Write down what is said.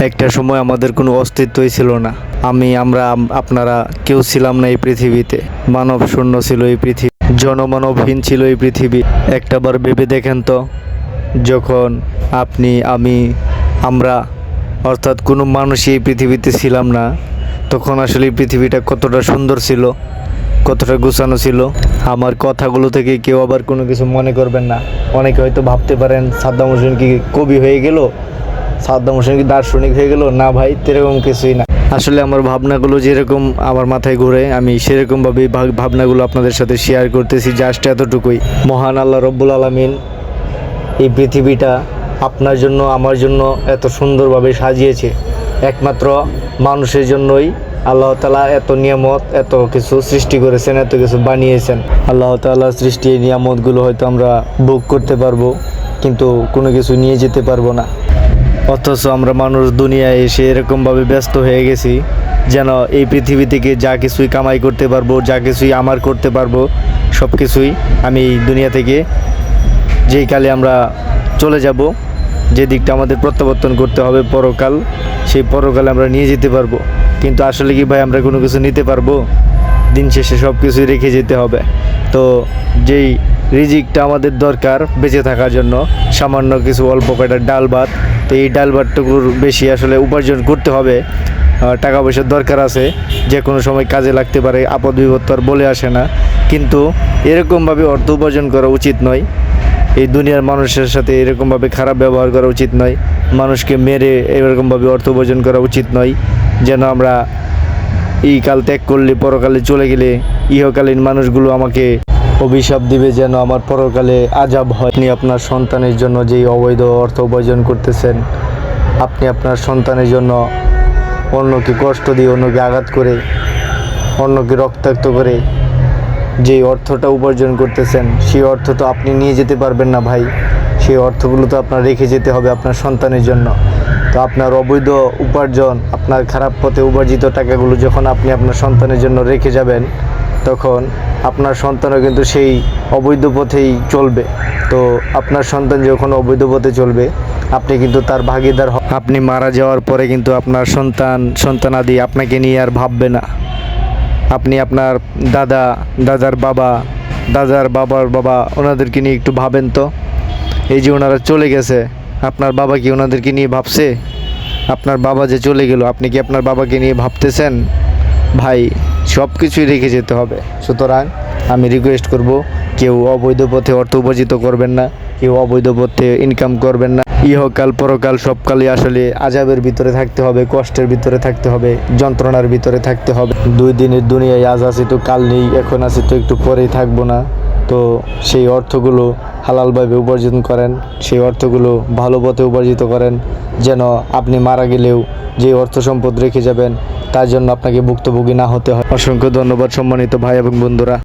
একটা সময় আমাদের কোনো অস্তিত্বই ছিল না। আমি, আমরা আপনারা কেউ ছিলাম না এই পৃথিবীতে। মানব শূন্য ছিল এই পৃথিবী। জনমানবহীন ছিল এই পৃথিবী। একটাবার ভেবে দেখেন তো, যখন আপনি, আমি, আমরা, অর্থাৎ কোনো মানুষই এই পৃথিবীতে ছিলাম না, তখন আসলে এই পৃথিবীটা কতটা সুন্দর ছিল, কতটা গুছানো ছিল। আমার কথাগুলো থেকে কেউ আবার কোনো কিছু মনে করবেন না। অনেকে হয়তো ভাবতে পারেন, সাদ্দাম হোসেন কি কবি হয়ে গেল? সাদ্দাম হোসেন কি দার্শনিক হয়ে গেল। না ভাই সেরকম কিছুই না। আসলে আমার ভাবনাগুলো যেরকম আমার মাথায় ঘুরে, আমি সেরকমভাবে ভাব- ভাবনাগুলো আপনাদের সাথে শেয়ার করতেছি জাস্ট এতটুকুই। মহান আল্লাহ রব্বুল আলমিন এই পৃথিবীটা আপনার জন্য, আমার জন্য এত সুন্দরভাবে সাজিয়েছে। একমাত্র মানুষের জন্যই আল্লাহ তালা এত নিয়ামত, এত কিছু সৃষ্টি করেছেন, এত কিছু বানিয়েছেন। আল্লাহ তালার সৃষ্টি এই নিয়ামতগুলো হয়তো আমরা ভোগ করতে পারব, কিন্তু কোনো কিছু নিয়ে যেতে পারব না। অথচ আমরা মানুষ দুনিয়ায় এসে এরকমভাবে ব্যস্ত হয়ে গেছি, যেন এই পৃথিবী থেকে যা কিছুই কামাই করতে পারব, যা কিছুই আমার করতে পারব, সব কিছুই আমি এই দুনিয়া থেকে যেই কালে আমরা চলে যাব, যে দিকটা আমাদের প্রত্যাবর্তন করতে হবে পরকাল, সেই পরকালে আমরা নিয়ে যেতে পারব। কিন্তু আসলে কি ভাই, আমরা কোনো কিছু নিতে পারব? দিন শেষে সব কিছুই রেখে যেতে হবে। তো যেই রিজিকটা আমাদের দরকার বেঁচে থাকার জন্য। সামান্য কিছু অল্প কয়টা ডাল ভাত। তো এই ডাল ভাতটুকুর বেশি আসলে উপার্জন করতে হবে। টাকা পয়সার দরকার আছে। যে কোনো সময় কাজে লাগতে পারে, আপদ বিপদ তো আর বলে আসে না। কিন্তু এরকমভাবে অর্থ উপার্জন করা উচিত নয়। এই দুনিয়ার মানুষের সাথে এরকমভাবে খারাপ ব্যবহার করা উচিত নয়। মানুষকে মেরে এরকমভাবে অর্থ উপার্জন করা উচিত নয়। যেন আমরা এই কাল ত্যাগ করলে, পরকালে চলে গেলে ইহকালীন মানুষগুলো আমাকে অভিশাপ দিবে যেন আমার পরকালে আজাব হয়। আপনি আপনার সন্তানের জন্য যেই অবৈধ অর্থ উপার্জন করতেছেন, আপনি আপনার সন্তানের জন্য অন্যকে কষ্ট দিয়ে অন্যকে আঘাত করে, অন্যকে রক্তাক্ত করে যেই অর্থটা উপার্জন করতেছেন, সেই অর্থ তো আপনি নিয়ে যেতে পারবেন না ভাই। সেই অর্থগুলো তো আপনার রেখে যেতে হবে আপনার সন্তানের জন্য। তো আপনার অবৈধ উপার্জন, আপনার খারাপ পথে উপার্জিত টাকাগুলো যখন আপনি আপনার সন্তানের জন্য রেখে যাবেন তখন আপনার সন্তানও কিন্তু সেই অবৈধ পথেই চলবে। তো আপনার সন্তান যখন অবৈধ পথে চলবে, আপনি কিন্তু তার ভাগিদার আপনি মারা যাওয়ার পরে কিন্তু আপনার সন্তান, সন্তানাদি আপনাকে নিয়ে আর ভাববে না। আপনি আপনার দাদা, দাদার বাবা, দাদার বাবার বাবা, ওনাদেরকে নিয়ে একটু ভাবেন তো। এই যে ওনারা চলে গেছে, আপনার বাবা কি ওনাদেরকে নিয়ে ভাবছে? আপনার বাবা যে চলে গেল, আপনি কি আপনার বাবাকে নিয়ে ভাবতেছেন? ভাই সব কিছুই রেখে যেতে হবে। সুতরাং আমি রিকোয়েস্ট করব, কেউ অবৈধ পথে অর্থ উপার্জিত করবেন না, কেউ অবৈধ পথে ইনকাম করবেন না। ইহকাল, পরকাল, সবকালই আসলে আজাবের ভিতরে থাকতে হবে, কষ্টের ভিতরে থাকতে হবে, যন্ত্রণার ভিতরে থাকতে হবে। দুই দিনের দুনিয়ায় আজ আছে তো কাল নেই, এখন আছে তো একটু পরেই থাকব না। তো সেই অর্থগুলো হালালভাবে উপার্জন করেন, সেই অর্থগুলো ভালো পথে উপার্জিত করেন, যেন আপনি মারা গেলেও যে অর্থ সম্পদ রেখে যাবেন, তার জন্য আপনাকে ভুক্তভোগী না হতে হয়। অসংখ্য ধন্যবাদ সম্মানিত ভাই এবং বন্ধুরা।